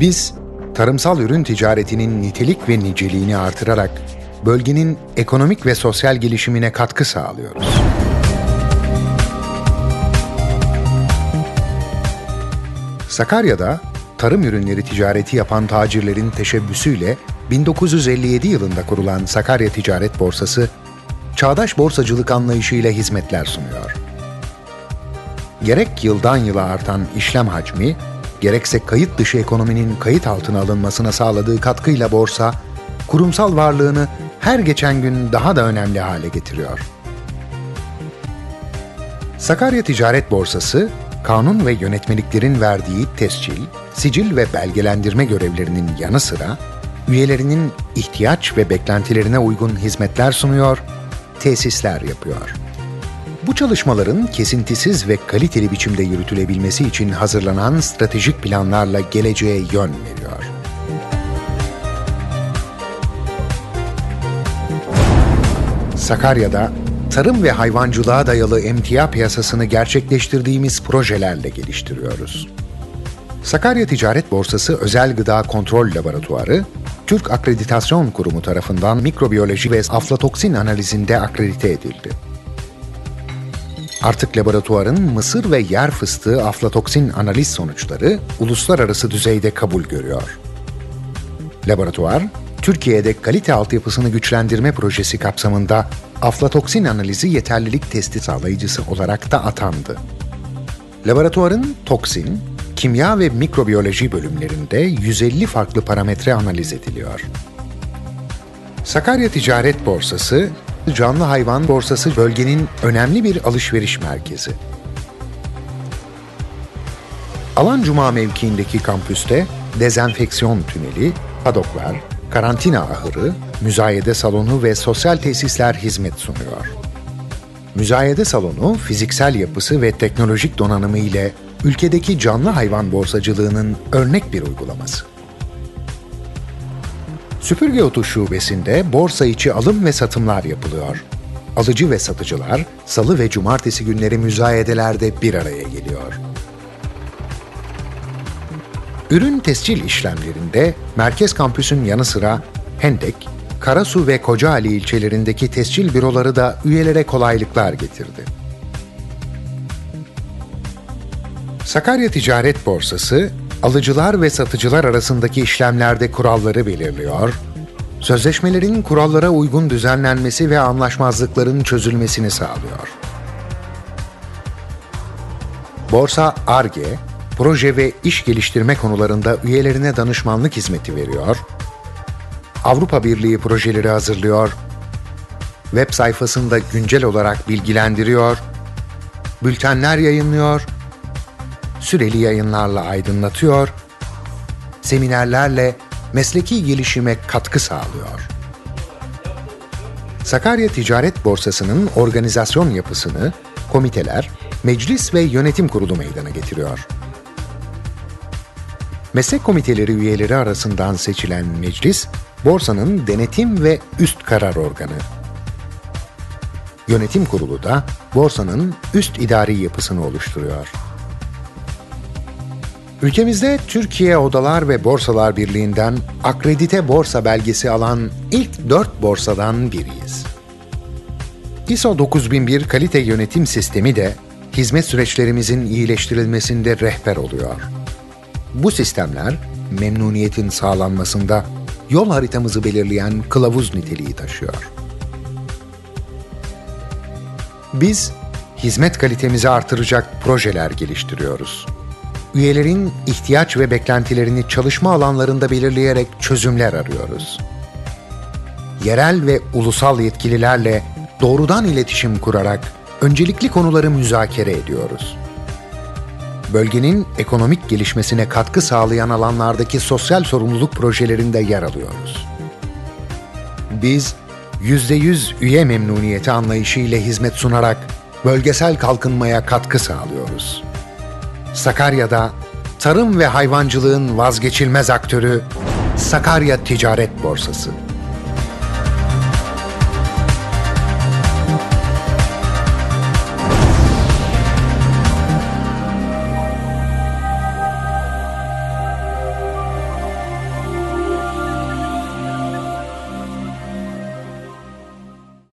Biz, tarımsal ürün ticaretinin nitelik ve niceliğini artırarak bölgenin ekonomik ve sosyal gelişimine katkı sağlıyoruz. Sakarya'da tarım ürünleri ticareti yapan tacirlerin teşebbüsüyle 1957 yılında kurulan Sakarya Ticaret Borsası, çağdaş borsacılık anlayışıyla hizmetler sunuyor. Gerek yıldan yıla artan işlem hacmi, gerekse kayıt dışı ekonominin kayıt altına alınmasına sağladığı katkıyla borsa, kurumsal varlığını her geçen gün daha da önemli hale getiriyor. Sakarya Ticaret Borsası, kanun ve yönetmeliklerin verdiği tescil, sicil ve belgelendirme görevlerinin yanı sıra, üyelerinin ihtiyaç ve beklentilerine uygun hizmetler sunuyor, tesisler yapıyor. Bu çalışmaların kesintisiz ve kaliteli biçimde yürütülebilmesi için hazırlanan stratejik planlarla geleceğe yön veriyor. Sakarya'da tarım ve hayvancılığa dayalı emtia piyasasını gerçekleştirdiğimiz projelerle geliştiriyoruz. Sakarya Ticaret Borsası Özel Gıda Kontrol Laboratuvarı, Türk Akreditasyon Kurumu tarafından mikrobiyoloji ve aflatoksin analizinde akredite edildi. Artık laboratuvarın mısır ve yer fıstığı aflatoksin analiz sonuçları uluslararası düzeyde kabul görüyor. Laboratuvar, Türkiye'de kalite altyapısını güçlendirme projesi kapsamında aflatoksin analizi yeterlilik testi sağlayıcısı olarak da atandı. Laboratuvarın toksin, kimya ve mikrobiyoloji bölümlerinde 150 farklı parametre analiz ediliyor. Sakarya Ticaret Borsası, canlı hayvan borsası bölgenin önemli bir alışveriş merkezi. Alan Cuma mevkiindeki kampüste dezenfeksiyon tüneli, padoklar, karantina ahırı, müzayede salonu ve sosyal tesisler hizmet sunuyor. Müzayede salonu fiziksel yapısı ve teknolojik donanımı ile ülkedeki canlı hayvan borsacılığının örnek bir uygulaması. Süpürge Otu Şubesi'nde borsa içi alım ve satımlar yapılıyor. Alıcı ve satıcılar salı ve cumartesi günleri müzayedelerde bir araya geliyor. Ürün tescil işlemlerinde Merkez Kampüs'ün yanı sıra Hendek, Karasu ve Kocaeli ilçelerindeki tescil büroları da üyelere kolaylıklar getirdi. Sakarya Ticaret Borsası, alıcılar ve satıcılar arasındaki işlemlerde kuralları belirliyor, sözleşmelerin kurallara uygun düzenlenmesi ve anlaşmazlıkların çözülmesini sağlıyor. Borsa ARGE, proje ve iş geliştirme konularında üyelerine danışmanlık hizmeti veriyor, Avrupa Birliği projeleri hazırlıyor, web sayfasında güncel olarak bilgilendiriyor, bültenler yayınlıyor, süreli yayınlarla aydınlatıyor, seminerlerle mesleki gelişime katkı sağlıyor. Sakarya Ticaret Borsası'nın organizasyon yapısını komiteler, meclis ve yönetim kurulu meydana getiriyor. Meslek komiteleri üyeleri arasından seçilen meclis, borsanın denetim ve üst karar organı. Yönetim kurulu da borsanın üst idari yapısını oluşturuyor. Ülkemizde Türkiye Odalar ve Borsalar Birliği'nden akredite borsa belgesi alan ilk dört borsadan biriyiz. ISO 9001 kalite yönetim sistemi de hizmet süreçlerimizin iyileştirilmesinde rehber oluyor. Bu sistemler memnuniyetin sağlanmasında yol haritamızı belirleyen kılavuz niteliği taşıyor. Biz hizmet kalitemizi artıracak projeler geliştiriyoruz. Üyelerin ihtiyaç ve beklentilerini çalışma alanlarında belirleyerek çözümler arıyoruz. Yerel ve ulusal yetkililerle doğrudan iletişim kurarak öncelikli konuları müzakere ediyoruz bölgenin ekonomik gelişmesine katkı sağlayan alanlardaki sosyal sorumluluk projelerinde yer alıyoruz. Biz %100 üye memnuniyeti anlayışı ile hizmet sunarak bölgesel kalkınmaya katkı sağlıyoruz. Sakarya'da tarım ve hayvancılığın vazgeçilmez aktörü Sakarya Ticaret Borsası.